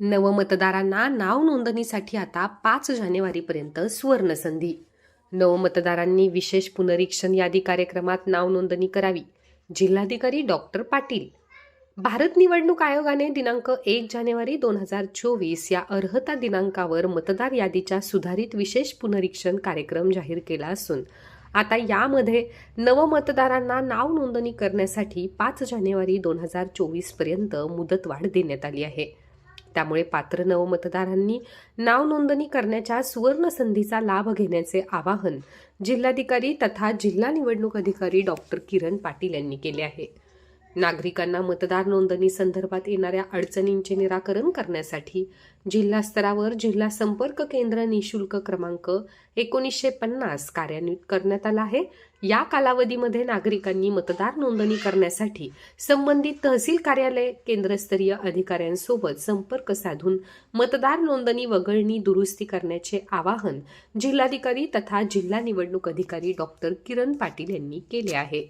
नवमतदारांना नाव नोंदणीसाठी आता पाच जानेवारीपर्यंत सुवर्णसंधी. नवमतदारांनी विशेष पुनरीक्षण यादी कार्यक्रमात नाव नोंदणी करावी जिल्हाधिकारी डॉक्टर पाटील. भारत निवडणूक आयोगाने दिनांक एक जानेवारी दोन हजार चोवीस या अर्हता दिनांकावर मतदार यादीच्या सुधारित विशेष पुनरीक्षण कार्यक्रम जाहीर केला असून आता यामध्ये नवमतदारांना नाव नोंदणी करण्यासाठी पाच जानेवारी दोन हजार चोवीसपर्यंत मुदतवाढ देण्यात आली आहे. त्यामुळे पात्र नवमतदारांनी नाव नोंदणी करण्याच्या सुवर्ण संधीचा लाभ घेण्याचे आवाहन जिल्हाधिकारी तथा जिल्हा निवडणूक अधिकारी डॉक्टर किरण पाटील यांनी केले आहे. नागरिकांना मतदार नोंदणी संदर्भात येणाऱ्या अडचणींचे निराकरण करण्यासाठी जिल्हा स्तरावर जिल्हा संपर्क केंद्र निशुल्क क्रमांक एकोणीसशे पन्नास कार्यान्वित करण्यात आला आहे. या कालावधीमध्ये नागरिकांनी मतदार नोंदणी करण्यासाठी संबंधित तहसील कार्यालय केंद्रस्तरीय अधिकाऱ्यांसोबत संपर्क साधून मतदार नोंदणी वगळणी दुरुस्ती करण्याचे आवाहन जिल्हाधिकारी तथा जिल्हा निवडणूक अधिकारी डॉक्टर किरण पाटील यांनी केले आहे.